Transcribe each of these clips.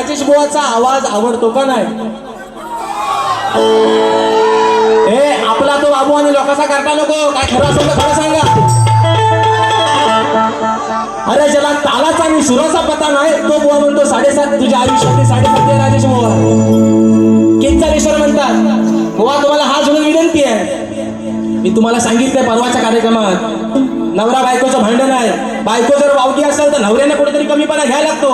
राजेश बुवाचा आवाज आवडतो का नाही? ए आपला तो बाबू आणि लोकांचा करता नको. काय खरं असेल तर खरं सांगा. अरे ज्याला तालाचा आणि सुराचा पता नाही तो बुवा म्हणतो साडेसात तुझ्या आयुष्यातली साडेसात राजेश बुवा. किंचालेश्वर म्हणतात बुवा तुम्हाला हा जोडून विनंती आहे. मी तुम्हाला सांगितलंय परवाच्या कार्यक्रमात. नवरा बायकोचं भांडण आहे. बायको जर वावगी असेल तर नवऱ्याने कुठेतरी कमीपणा घ्यायला लागतो.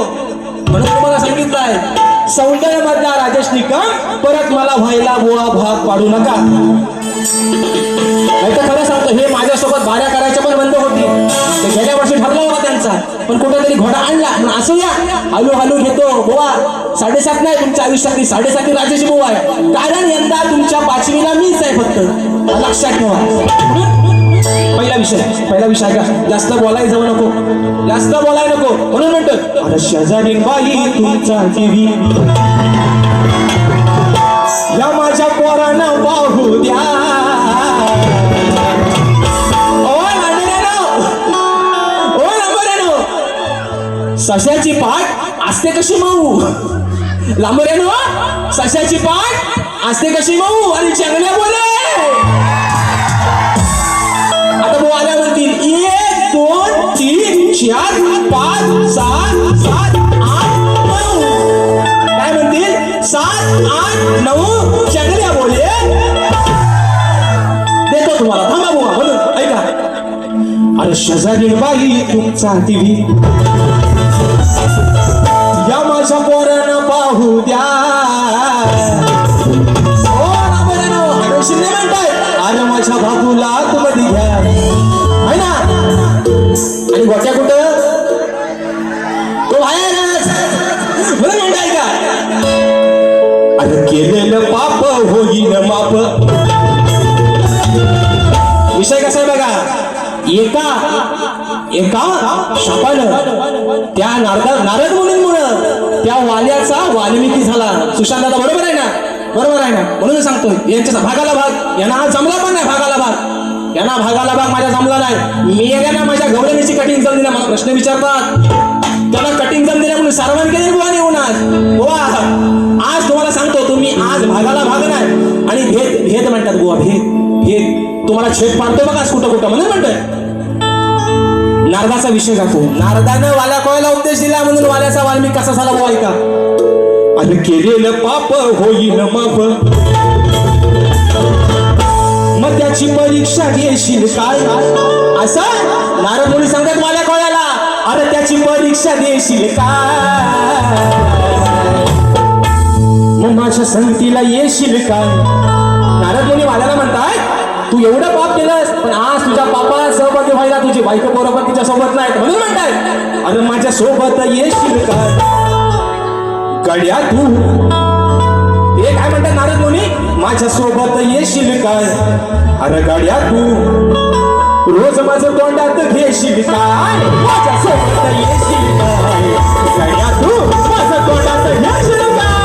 म्हणून तुम्हाला सांगितलंय सौंदर्य मधला राजेश निकम परत मला व्हायला बोळा भाग पाडू नका. नाही तर खरं सांगतो हे माझ्यासोबत भाड्या करायच्या पण बंद होती. ते गेल्या वर्षी ठरला होता त्यांचा पण कुठेतरी घोडा आणला. पण असू या हलू हलू घेतो. बोवा साडेसात नाही तुमच्या आयुष्यातली साडेसाती राजेश बोवा आहे. कारण यंदा तुमच्या पाचवीला मीच आहे फक्त. लक्षात ठेवा. पहिला विषय पहिला विषय का जास्त बोलाय जाऊ नको. जास्त बोलायला नको. म्हणून म्हणतो अरे शेजारी बाई तुमचा टीव्ही या माझ्या पोरांना पाहू द्या. ओ ओ सश्याची पाठ असते कशी मऊ? लांबऱ्यानो सश्याची पाठ असते कशी माऊ? आणि चांगल्या बोला. आता म्हणतील एक दोन तीन चार पाच सात सात आठ नऊ. काय म्हणतील? सात आठ नऊ. चांगल्या बोले. देतो तुम्हाला. थांबा बुवा म्हणून ऐका. अरे शेजारी बाई तुमचा टीव्ही. या माझ्या पोरानं पाहू द्या. हो अरे माझ्या बाबूला आणि गोट्या कुठं? तो बाहेरच. म्हणून म्हणताय का? अरे केलेलं पाप होईन माप. विषय कसा आहे बघा? एका एका शापानं त्या नारदा नारद मुलींमुळं त्या वाल्याचा वाल्मिकी झाला. सुशांत दादा बरोबर आहे ना? बरोबर आहे ना? म्हणून सांगतोय यांच्या भागाला भाग. यांना हा जमला पण नाही भागाला भाग. यांना भागाला भाग माझ्या जमला नाही. मी यांना माझ्या गौरवीची कटिंग जम दिला मला प्रश्न विचारतात. त्याला कटिंग जम दिल्या म्हणून सर्वांनी केली बुवा येऊन आज. बुवा आज तुम्हाला सांगतो तुम्ही आज भागाला भाग नाही. आणि भेद भेद म्हणतात बुवा भेद भेद. तुम्हाला छेद पाडतो बघा कुठं कुठं म्हणून म्हणतोय. नारदाचा विषय जातो नारदानं वाल्या कोयाला उपदेश दिला म्हणून वाल्याचा वाल्मिक कसा झाला बुवा ऐका आणि केलेलं पाप होईल माप. मग त्याची परीक्षा घेशील काय? असं? नारद मुली सांगतात वाल्या कोयाला अरे त्याची परीक्षा देशील काय? माझ्या संगतीला येशील काय? नारद मुली वाल्याला म्हणताय तू एवढं पाप केलंस पण आज तुझ्या पापा सहभागी व्हायला तुझी बायको बरोबर तिच्यासोबत नाही म्हणून म्हणताय अरे माझ्या सोबत येशील काय? गड्या तू काय म्हणतात नारद मुनी? माझ्या सोबत येशील काय? अरे गाड्या तू. रोज माझं तोंडात घेशील काय? माझ्या सोबत येशील काय? गाड्या तू माझं तोंडात घेशील काय?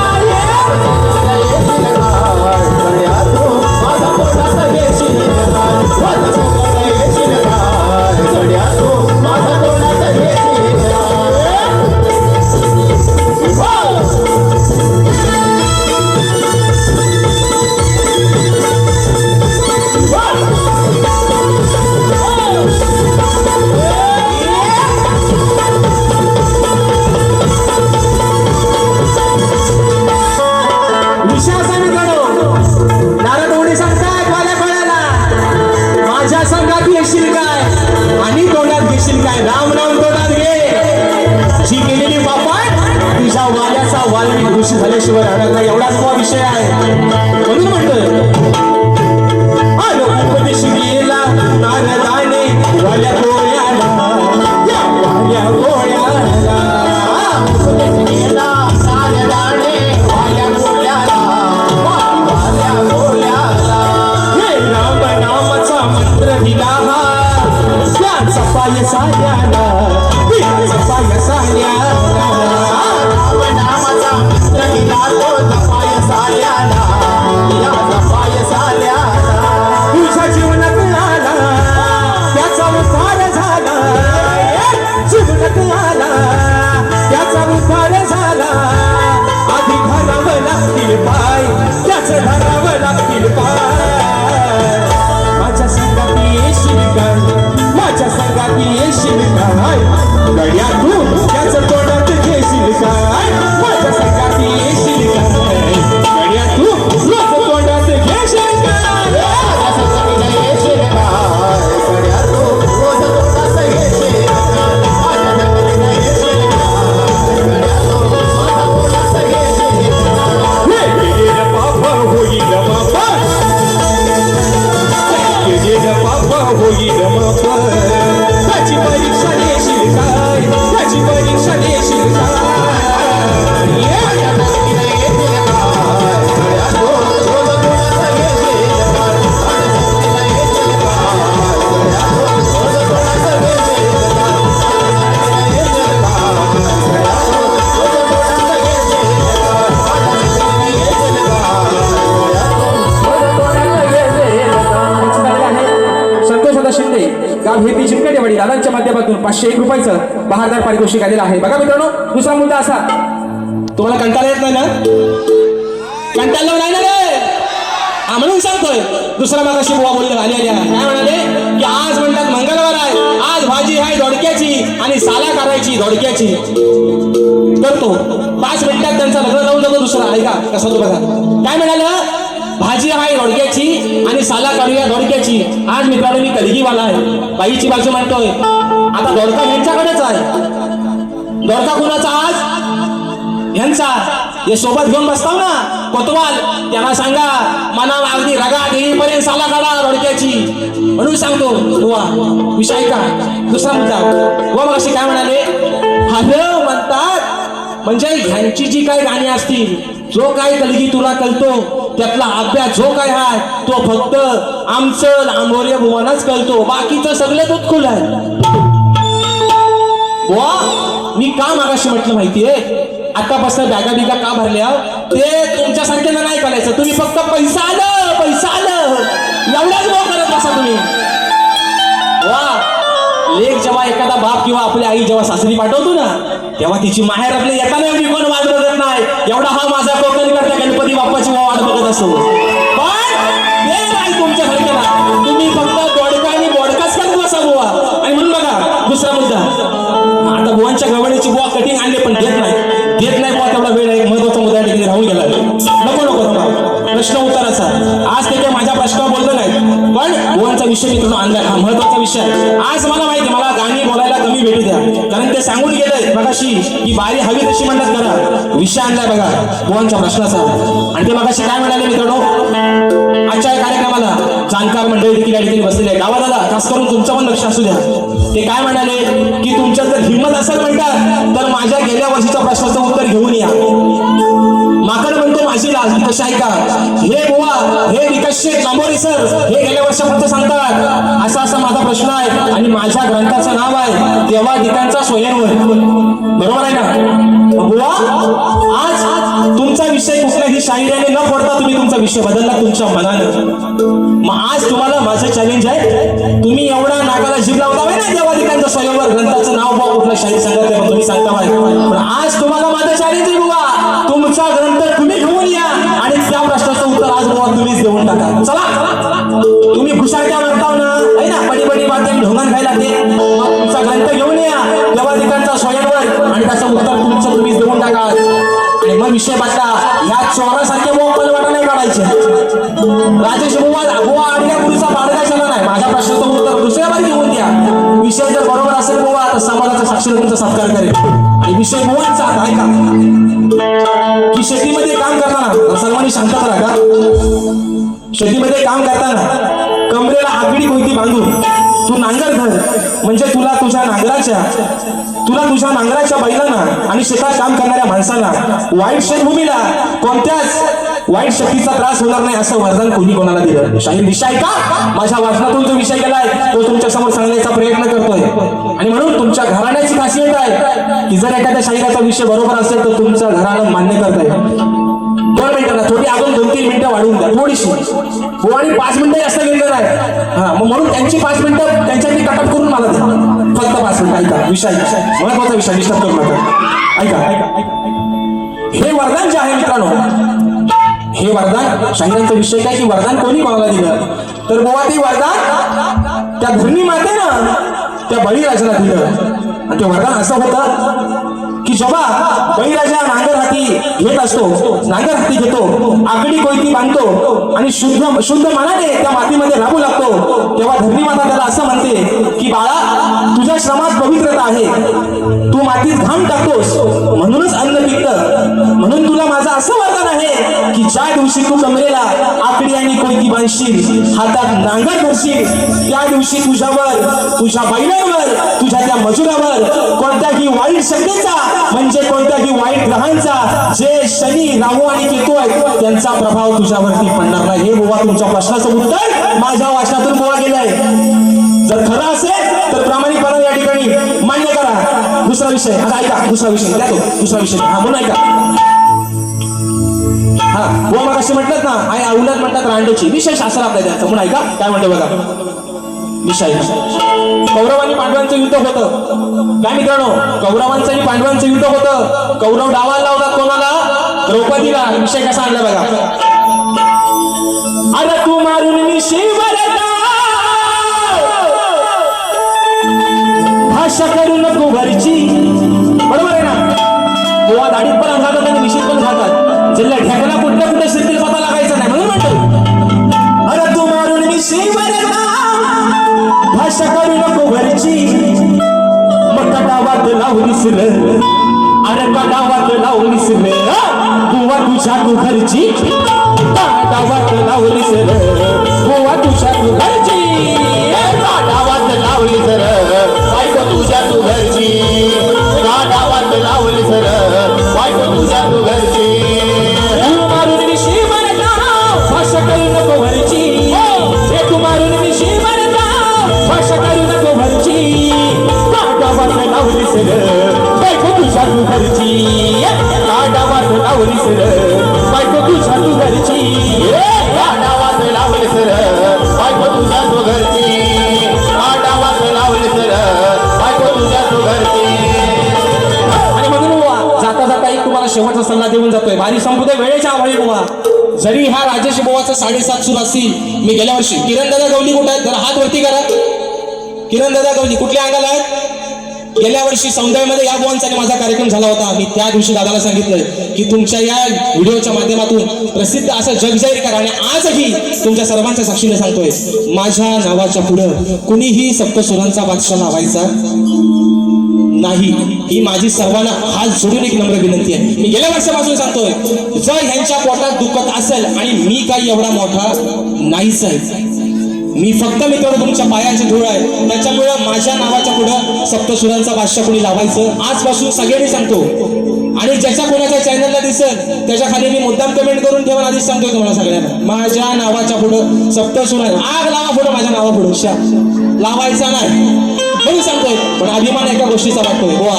एवढाच पाचशे एक रुपयाचं बहारदार पारितोषिक आलेलं आहे. बघा मित्रांनो दुसरा मुद्दा असा. तुम्हाला कंटाळा येत नाही ना? कंटाळलं नाही ना रे. हा म्हणून सांगतोय. दुसरा मागाशी बुवा बोलले आली आल्या काय म्हणाले? की आज म्हणतात मंगळवार आहे. आज भाजी आहे धोडक्याची आणि साला करायची धोडक्याची करतो. पाच मिनिटात त्यांचा लग्न लावून जातो दुसरा. ऐका कसं तो बघा काय म्हणालं? भाजी आहे धोडक्याची आणि साला काढूया धोडक्याची आज मित्रांनो मी कलगीवाला आहे. बाईची बाजू म्हणतोय आता दोडका यांच्याकडेच आहे. दोडका कुणाचा आज? यांचा. हे सोबत घेऊन बसताव ना कोतवाल. त्यांना सांगा मना अगदी रगा येईपर्यंत साला काढा रोडक्याची. म्हणून सांगतो वा विषय का दुसरा मुद्दा. वा मग काय म्हणाले? हॅलो म्हणतात. म्हणजे ह्यांची जी काही गाणी असतील जो काही कलगी तुला कळतो त्यातला अभ्यास जो काय आहे तो फक्त आमचं आंबोरे भुवनच कळतो बाकीचं सगळं उत्कुल आहे. वा मी का मागाशी म्हटलं माहितीये? आतापासून बॅगा बिगा का भरल्या? ते तुमच्यासारख्याला नाही करायचं तुम्ही फक्त पैसा आलं पैसा आलं. एवढाच भाव करत बसा तुम्ही. वा लेख जेव्हा एखादा बाप किंवा आपली आई जेव्हा सासरी पाठवतो ना तेव्हा तिची माहेर आपली एका नाही कोण वाट बघत नाही. एवढा हा माझा कोकण करता गणपती बाप्पाची वाट बघत असतो विषय मित्रांनो आणला हा महत्त्वाचा विषय आहे. आज मला माहिती आहे, मला गाणी बोलायला कमी भेटू द्या. कारण ते सांगून गेलंय मगाशी की बारी हवी तशी म्हणतात करा विषय आणलाय बघा बुवांच्या प्रश्नाचा. आणि ते मगाशी काय म्हणाले मित्रांनो? आजच्या या कार्यक्रमाला जाणकार मंडळी देखील या ठिकाणी बसलेले आहे गावाला खास करून तुमचं पण लक्ष असू द्या. ते काय म्हणाले? की तुमच्या जर हिंमत असेल म्हणतात तर माझ्या गेल्या वर्षीच्या प्रश्नाचं उत्तर घेऊन या. माकड म्हणतो माझी ऐका हे बुवा हे विकास लांबोरे सर हे गेल्या वर्षापर्यंत सांगतात. असा असा माझा प्रश्न आहे आणि माझ्या ग्रंथाचं नाव आहे तेव्हा गीतांचा स्वयंवर बरोबर आहे ना? बुवा आज तुमचा विषय कुठल्याही शाहिराने न पडता तुम्ही तुमचा विषय बदलला तुमच्या मनानं. मग आज तुम्हाला माझं चॅलेंज आहे तुम्ही एवढा नागाला जीव लावता ना देवाधिकांचा स्वयंवर ग्रंथाचं नाव बुवा कुठलं शाहीर सांगत आहे तुम्ही सांगता आज पण आज आणि विषय बाटला ह्या चोरासारखे बुवा मला नाही काढायचे. राजेश बुवा बुवा आडल्या गुरुचा झाला नाही. माझ्या प्रश्नाचं उत्तर दुसऱ्या बारी घेऊन द्या. विषय जर बरोबर असेल बुवा तर समाजाचा साक्षर तुमचा सत्कार करेल. आणि विषय बुवांचा आता ऐका. की शेतीमध्ये काम करताना सर्वांनी शांतता राहा शेतीमध्ये काम करताना कमरेला आगडी कोयती बांधून तू नांगर धर म्हणजे तुला तुझ्या नांगराच्या तुला तुझ्या नांगराच्या बैलांना आणि शेतात काम करणाऱ्या माणसांना वाईट शेतभूमीला कोणत्याच वाईट शक्तीचा त्रास होणार नाही असं वरदान कोणी कोणाला दिलं शाहीर विषय का? माझ्या वाचनातून जो विषय गेलाय तो तुमच्यासमोर सांगण्याचा प्रयत्न करतोय. आणि म्हणून तुमच्या घराण्याची खासियत आहे की जर एखाद्या शाहिराचा विषय बरोबर असेल तर तुमचं घराणं मान्य करताय दोन मिनिटं ना थोडी अजून दोन तीन मिनिटं वाढवून द्या थोडीशी. हो आणि पाच मिनिटं जास्त गेलेलं नाही हा मग म्हणून त्यांची पाच मिनिटं त्यांच्यातली कटअप करून मला द्या. फक्त पाच मिनिटं ऐका विषय महत्त्वाचा विषय डिस्टर्ब करू नका. ऐका. हे वरदान जे आहे मित्रांनो हे वरदान शाहिरांचा विषय काय की वरदान कोणी कोणाला दिलं? तर गोवा ते वरदान त्या धरणी मातेनं त्या बळीराजाला दिलं. आणि ते वरदान असं होतं की जेव्हा बळीराजा नांगर हाती घेत असतो. नांगर हाती घेतो. आगडी कोयती बांधतो. आणि शुद्ध शुद्ध मनाने त्या मातीमध्ये राबू लागतो. तेव्हा धरणी माता त्याला असं म्हणते की बाळा तुझ्या श्रमात पवित्रता आहे. तू मातीत घाम टाकतोस. म्हणूनच अन्न पिकत. म्हणून तुला माझं असं वर्तन आहे की ज्या दिवशी तू कमरेला आकडी हातात नांगर धरशील त्या दिवशी तुझ्यावर तुझ्या बैलांवर तुझ्या त्या मजुरावर कोणत्याही वाईट शक्तीचा म्हणजे कोणत्याही वाईट ग्रहांचा जे शनी राहू आणि केतू आहेत त्यांचा प्रभाव तुझ्यावरती पडणार नाही. हे बुवा तुमच्या प्रश्नाचं उत्तर माझ्या वाचनातून बुवा गेलंय जर खरं असेल तर प्रामाणिकपणा या ठिकाणी मान्य करा. दुसरा विषय आता ऐका दुसरा विषय दुसरा विषय. हा म्हणून ऐका. हा बुवा मग असे म्हटलं ना आई औलाद म्हणतात रांडोची. विशेष असं आपल्या त्याचं म्हणून ऐका काय म्हणतो बघा. विषय कौरव आणि पांडवांचं युद्ध होतं. काय मित्रांनो? कौरवांचं आणि पांडवांचं युद्ध होतं. कौरव डावाला लावतात कोणाला? द्रौपदीला. विषय कसा आणला बघा. अरे तू मारून मी भाषा करू नको घरची बरोबर आहे ना? गोवा दाढीत घालतात जिल्हा ढेकला कुठल्या कुठे शिरतील असतील. मी गेल्या वर्षी किरण दादा गवली कुठे आहेत? जरा हात वरती करा. किरण दादा गवली कुठल्या अंगाला आहेत? गेल्या वर्षी समुदायामध्ये या बुवांचा माझा कार्यक्रम झाला होता. मी त्या दिवशी दादाला सांगितलं की तुमच्या या व्हिडिओच्या माध्यमातून प्रसिद्ध असं जग जाहीर करा आणि आजही तुमच्या सर्वांच्या साक्षीने सांगतोय माझ्या नावाच्या पुढं कुणीही सप्तसुरांचा बादशाह लावायचा नाही. ही माझी सर्वांना हात जोडून एक नम्र विनंती आहे. मी गेल्या वर्षापासून सांगतोय जर ह्यांच्या पोटात दुखत असेल आणि मी काही एवढा मोठा नाहीच आहे मी फक्त मित्र तुमच्या पायाचे धूळ आहे. त्याच्यामुळे माझ्या नावाच्या पुढं सप्तसुरांचा बादशाह कोणी लावायचं? आजपासून सगळ्यांनी सांगतो. आणि ज्याच्या कोणाच्या चॅनलला दिसेल त्याच्याखाली मी मुद्दाम कमेंट करून ठेवून आधीच सांगतोय तुम्हाला सगळ्यांना. माझ्या नावाच्या पुढं सप्तसुरा आग लावा पुढं माझ्या नावा पुढं लावायचा नाही. मी सांगतोय पण अभिमान एका गोष्टीचा वाटतोय. बुवा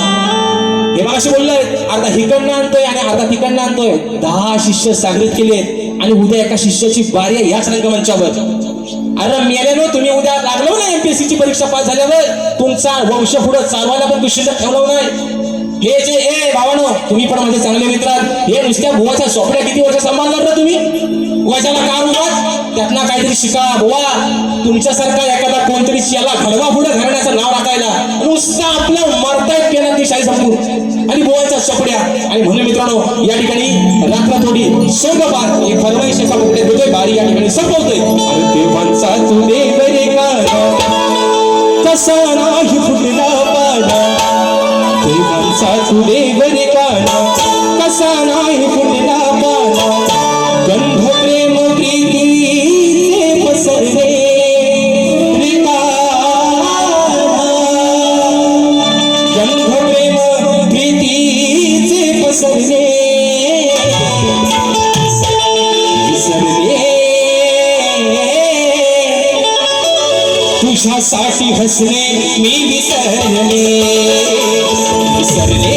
हे मगाशी बोललंय अर्धा हिकडनं आणतोय आणि अर्धा तिकडनं आणतोय. दहा शिष्य सागरित केले आणि उद्या एका शिष्याची बारी आहे याच रंगमंचावर. अरे मेल्यानो तुम्ही उद्या लागलो ना एमपीएससी ची परीक्षा पास झाल्यावर. तुमचा वंश पुढे चालवायला पण दुष्ट ठेवलं नाही. हे जे ए भावानो तुम्ही पण माझे चांगले मित्र हे नुसत्या बुवाच्या सोपड्या किती वर्ष सांभाळणार ना तुम्ही? वजाला कार उगाच त्यातला काहीतरी शिका बुवा. तुमच्यासारखा एखादा कोणतरी याला घडवा पुढे घराण्याचं नाव टाकायला. नुसतं आपलं मरतायत पेनात ती शाही समजून आणि बुवाच्या चपड्या. आणि म्हणून मित्रांनो या ठिकाणी रात्र थोडी सोंगपार हे फरमाईश एका कुठे देतोय बारी या ठिकाणी संपवतोय. अरे देवांचा तुले करे का कसा नाही फुटला पाडा. देवांचा तुले करे रे कसा नाही तुझ्यासाठी हसणे मी विसरले विसरले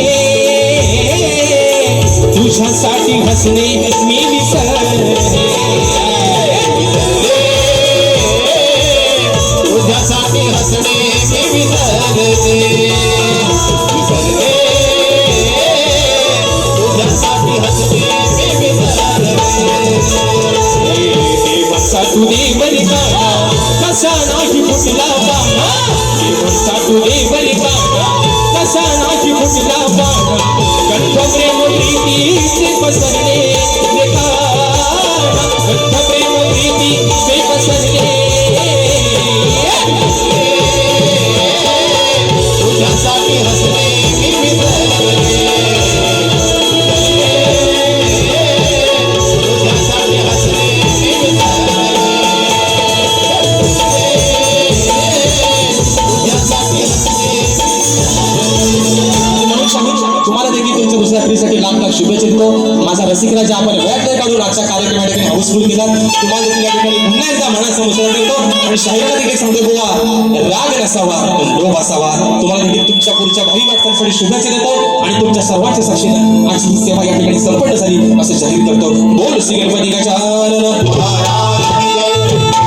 तुझ्यासाठी हसणे मी विसरले तुझ्यासाठी हसणे मी विसरले विसरले तू कसा नाही फुटला पाना देवाचा तू देवरी काना कसा नाही फुटला बाबा गंध प्रेम प्रीतीचे पसरले शुभेच्छा देतो माझा रसिकराज आपण वेळ काढून आजच्या कार्यक्रम या ठिकाणी हाऊसफुल केला तुम्हाला देखील या ठिकाणी पुन्हा एकदा मनाचा मुसळा देतो आणि शाहिराला देखील सांगतो गोवा राग नसावा लोभ असावा. तुम्हाला देखील तुमच्या पुढच्या भावी वाटचालीसाठी शुभेच्छा देतो आणि तुमच्या सर्वांच्या साक्षीने आज ही सेवा या ठिकाणी संपन्न झाली असं जाहीर करतो. बोल श्री गणपती गजानन